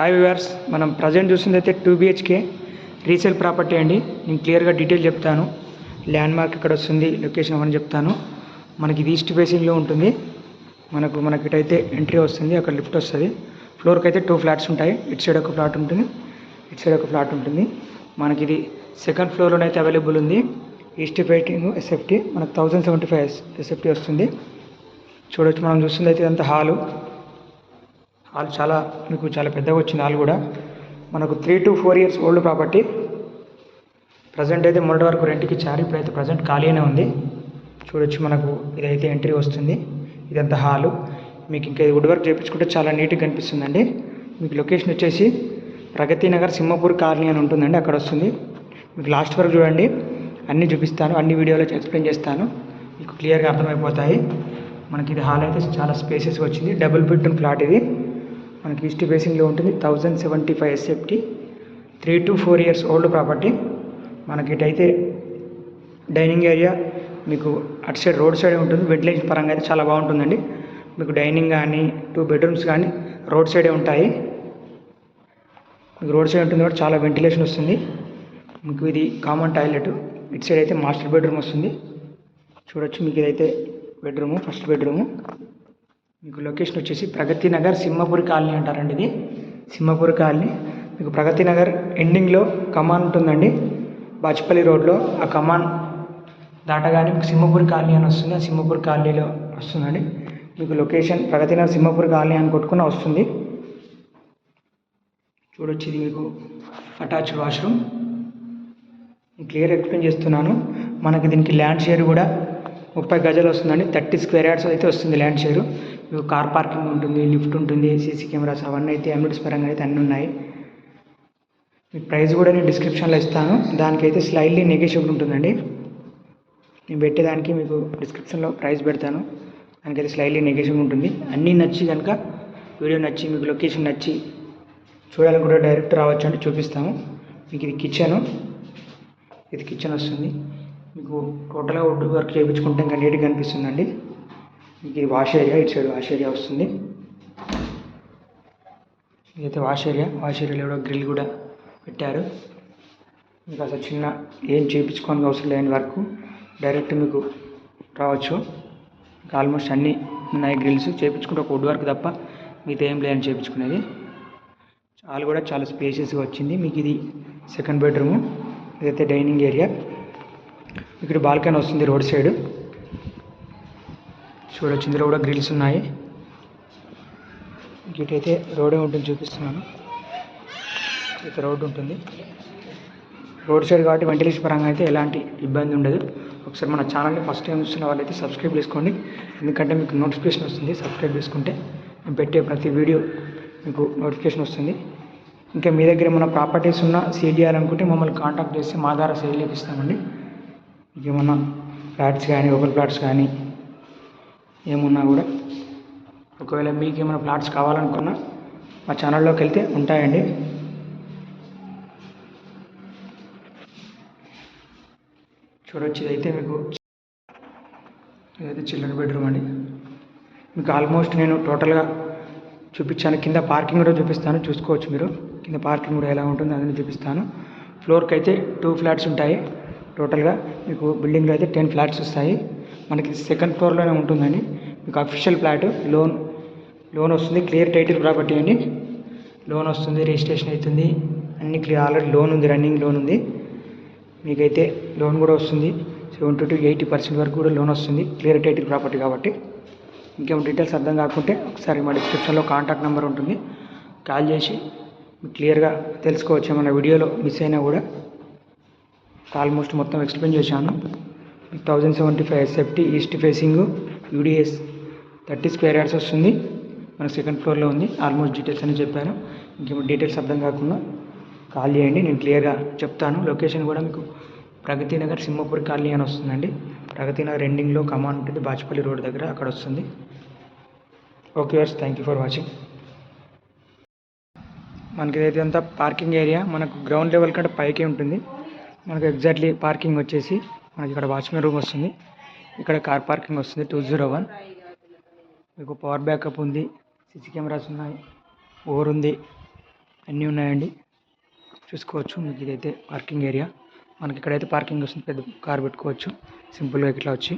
Hi viewers మనం present చూసింది అయితే టూ బిహెచ్కే రీసేల్ ప్రాపర్టీ అండి. నేను క్లియర్గా డీటెయిల్ చెప్తాను. ల్యాండ్ మార్క్ ఇక్కడ వస్తుంది లొకేషన్ అవన్నీ చెప్తాను. మనకి ఇది ఈస్ట్ ఫేసింగ్లో ఉంటుంది. మనకు మనకి ఇటైతే ఎంట్రీ వస్తుంది అక్కడ లిఫ్ట్ వస్తుంది. ఫ్లోర్కి అయితే టూ ఫ్లాట్స్ ఉంటాయి. ఇటు సైడ్ ఒక ఫ్లాట్ ఉంటుంది. ఇటు సైడ్ ఒక ఫ్లాట్ ఉంటుంది. మనకి ఇది సెకండ్ ఫ్లోర్లోనైతే అయితే అవైలబుల్ ఉంది. ఈస్ట్ ఫైటింగ్ ఎస్ఎఫ్టీ మనకు థౌజండ్ సెవెంటీ ఫైవ్ ఎస్ఎఫ్టీ వస్తుంది. చూడొచ్చు మనం చూస్తుంది అయితే ఇదంతా హాలు వాళ్ళు చాలా మీకు చాలా పెద్దగా వచ్చింది వాళ్ళు కూడా. మనకు three to four years old property present అయితే మొదటి వరకు రెంట్కి ఇచ్చారు. ఇప్పుడైతే ప్రజెంట్ ఖాళీనే ఉంది. చూడొచ్చు మనకు ఇదైతే ఎంట్రీ వస్తుంది. ఇదంతా హాలు. మీకు ఇంకా ఇది వుడ్ వర్క్ చేయించుకుంటే చాలా నీట్గా కనిపిస్తుందండి. మీకు లొకేషన్ వచ్చేసి ప్రగతి నగర్ సింహపూర్ కాలనీ అని ఉంటుందండి. అక్కడ వస్తుంది. మీకు లాస్ట్ వరకు చూడండి. అన్నీ చూపిస్తాను. అన్ని వీడియోలో ఎక్స్ప్లెయిన్ చేస్తాను. మీకు క్లియర్గా అర్థమైపోతాయి. మనకి ఇది హాల్ అయితే చాలా స్పేసెస్ వచ్చింది. డబుల్ బెడ్రూమ్ ఫ్లాట్ ఇది. మనకి ఈస్ట్ బేసింగ్లో ఉంటుంది. Thousand seventy five SFT three to four years old property మనకి ఇటైతే డైనింగ్ ఏరియా మీకు అటు సైడ్ రోడ్ సైడ్ ఉంటుంది. వెంటిలేషన్ పరంగా అయితే చాలా బాగుంటుందండి. మీకు డైనింగ్ కానీ టూ బెడ్రూమ్స్ కానీ రోడ్ సైడే ఉంటాయి. మీకు రోడ్ సైడ్ ఉంటుంది కాబట్టి చాలా వెంటిలేషన్ వస్తుంది. మీకు ఇది కామన్ టాయిలెట్. ఇటు సైడ్ అయితే మాస్టర్ బెడ్రూమ్ వస్తుంది. చూడొచ్చు మీకు ఇదైతే బెడ్రూము ఫస్ట్ బెడ్రూము. మీకు లొకేషన్ వచ్చేసి ప్రగతి నగర్ సింహపూర్ కాలనీ అంటారండి ఇది. సింహపూర్ కాలనీ. మీకు ప్రగతి నగర్ ఎండింగ్లో కమాన్ ఉంటుందండి. బాచ్పల్లి రోడ్లో ఆ కమాన్ దాటగానే మీకు సింహపూర్ కాలనీ అని వస్తుంది. ఆ సింహపూర్ కాలనీలో వస్తుందండి. మీకు లొకేషన్ ప్రగతి నగర్ సింహపూర్ కాలనీ అని కొట్టుకున్న వస్తుంది. చూడొచ్చు ఇది మీకు అటాచ్డ్ వాష్రూమ్ క్లియర్ ఎక్స్ప్లెయిన్ చేస్తున్నాను. మనకి దీనికి ల్యాండ్ షేర్ కూడా ముప్పై గజాలు వస్తుందండి. థర్టీ స్క్వేర్ యార్డ్స్ అయితే వస్తుంది ల్యాండ్ షేరు కార్ పార్కింగ్ ఉంటుంది లిఫ్ట్ ఉంటుంది సీసీ కెమెరాస్ అవన్నీ అయితే అమ్యూనిటీస్ పరంగా అయితే అన్నీ ఉన్నాయి. మీకు ప్రైస్ కూడా నేను డిస్క్రిప్షన్లో ఇస్తాను. దానికైతే స్లైడ్లీ నెగోషియబుల్ ఉంటుందండి. నేను పెట్టేదానికి మీకు డిస్క్రిప్షన్లో ప్రైస్ పెడతాను. దానికైతే స్లైడ్లీ నెగోషియబుల్ ఉంటుంది. అన్నీ నచ్చి కనుక వీడియో నచ్చి మీకు లొకేషన్ నచ్చి చూడాలనుకుంటే డైరెక్ట్ రావచ్చు అంటే చూపిస్తాము. మీకు ఇది కిచెను ఇది కిచెన్ వస్తుంది. మీకు టోటల్గా వుడ్ వర్క్ చేయించుకుంటే ఇంకా నీట్గా కనిపిస్తుందండి ఇది వాష్ ఏరియా ఇటు సైడ్ వాష్ ఏరియా వస్తుంది. ఇదైతే వాష్ ఏరియా వాష్ ఏరియాలో కూడా గ్రిల్ కూడా పెట్టారు. మీకు అసలు చిన్న ఏం చేయించుకోవడానికి అవసరం లేని వరకు డైరెక్ట్ మీకు రావచ్చు. ఆల్మోస్ట్ అన్నీ ఉన్నాయి గ్రిల్స్ చేయించుకుంటే ఒక వుడ్ వర్క్ తప్ప మీతో ఏం లేదని చేయించుకునేది. చాలా కూడా చాలా స్పేషియస్గా వచ్చింది. మీకు ఇది సెకండ్ బెడ్రూము ఇదైతే డైనింగ్ ఏరియా ఇక్కడ బాల్కనీ వస్తుంది రోడ్ సైడ్. చూడొచ్చు ఇందులో కూడా గ్రిల్స్ ఉన్నాయి. ఇటైతే రోడే ఉంటుంది చూపిస్తున్నాను. ఇక రోడ్ ఉంటుంది. రోడ్ సైడ్ కాబట్టి వెంటిలేషన్ పరంగా అయితే ఎలాంటి ఇబ్బంది ఉండదు. ఒకసారి మన ఛానల్ని ఫస్ట్ టైం చూస్తున్న వాళ్ళైతే సబ్స్క్రైబ్ చేసుకోండి. ఎందుకంటే మీకు నోటిఫికేషన్ వస్తుంది సబ్స్క్రైబ్ చేసుకుంటే మేము పెట్టే ప్రతి వీడియో మీకు నోటిఫికేషన్ వస్తుంది. ఇంకా మీ దగ్గర ఏమైనా ప్రాపర్టీస్ ఉన్నా సేల్ చేయాలనుకుంటే మమ్మల్ని కాంటాక్ట్ చేస్తే మా ద్వారా సేల్ చేపిస్తామండి ఇంకేమన్నా ఫ్లాట్స్ కానీ ఓపెన్ ఫ్లాట్స్ కానీ ఏమున్నా కూడా. ఒకవేళ మీకు ఏమైనా ఫ్లాట్స్ కావాలనుకున్నా మా ఛానల్లోకి వెళ్తే ఉంటాయండి. చూడొచ్చు ఇదైతే మీకు ఇదైతే చిల్డ్రన్ బెడ్రూమ్ అండి. మీకు ఆల్మోస్ట్ నేను టోటల్గా చూపించాను. కింద పార్కింగ్ కూడా చూపిస్తాను. చూసుకోవచ్చు మీరు. కింద పార్కింగ్ కూడా ఎలా ఉంటుందో అదని చూపిస్తాను. ఫ్లోర్కి అయితే టూ ఫ్లాట్స్ ఉంటాయి. టోటల్గా మీకు బిల్డింగ్లో అయితే టెన్ ఫ్లాట్స్ వస్తాయి. మనకి సెకండ్ ఫ్లోర్లోనే ఉంటుందండి. మీకు అఫీషియల్ ఫ్లాట్ లోన్ లోన్ వస్తుంది. క్లియర్ టైటిల్ ప్రాపర్టీ అండి. లోన్ వస్తుంది రిజిస్ట్రేషన్ అవుతుంది. అన్ని క్లియర్ ఆల్రెడీ లోన్ ఉంది రన్నింగ్ లోన్ ఉంది. మీకైతే లోన్ కూడా వస్తుంది. సెవెంటీ టు ఎయిటీ పర్సెంట్ వరకు కూడా లోన్ వస్తుంది. క్లియర్ టైటిల్ ప్రాపర్టీ కాబట్టి. ఇంకేం డీటెయిల్స్ అర్థం కాకుంటే ఒకసారి మా డిస్క్రిప్షన్లో కాంటాక్ట్ నెంబర్ ఉంటుంది. కాల్ చేసి క్లియర్గా తెలుసుకోవచ్చు ఏమన్నా వీడియోలో మిస్ అయినా కూడా. ఆల్మోస్ట్ మొత్తం ఎక్స్ప్లెయిన్ చేశాను. Thousand seventy five SFT east facing UDS thirty square yards వస్తుంది. మన సెకండ్ ఫ్లోర్లో ఉంది. ఆల్మోస్ట్ డీటెయిల్స్ అని చెప్పాను. ఇంకేమో డీటెయిల్స్ అర్థం కాకుండా కాల్ చేయండి. నేను క్లియర్గా చెప్తాను. లొకేషన్ కూడా మీకు ప్రగతి నగర్ సింహపూర్ కాలనీ అని వస్తుందండి. ప్రగతి నగర్ ఎండింగ్లో కమాన్ ఉంటుంది. బాచుపల్లి రోడ్ దగ్గర అక్కడ వస్తుంది. ఓకే వర్స్ థ్యాంక్ యూ ఫర్ వాచింగ్ మనకి ఇదైతే అంతా పార్కింగ్ ఏరియా మనకు గ్రౌండ్ లెవెల్ కంటే పైకే ఉంటుంది. మనకు ఎగ్జాక్ట్లీ పార్కింగ్ వచ్చేసి మనకి ఇక్కడ వాచ్మెన్ రూమ్ వస్తుంది. ఇక్కడ కార్ పార్కింగ్ వస్తుంది టూ జీరో వన్. మీకు పవర్ బ్యాకప్ ఉంది సిసి కెమెరాస్ ఉన్నాయి ఓవర్ ఉంది అన్నీ ఉన్నాయండి. చూసుకోవచ్చు మీకు ఇదైతే పార్కింగ్ ఏరియా. మనకి ఇక్కడైతే పార్కింగ్ వస్తుంది పెద్ద కార్ పెట్టుకోవచ్చు. సింపుల్గా ఇట్లా వచ్చి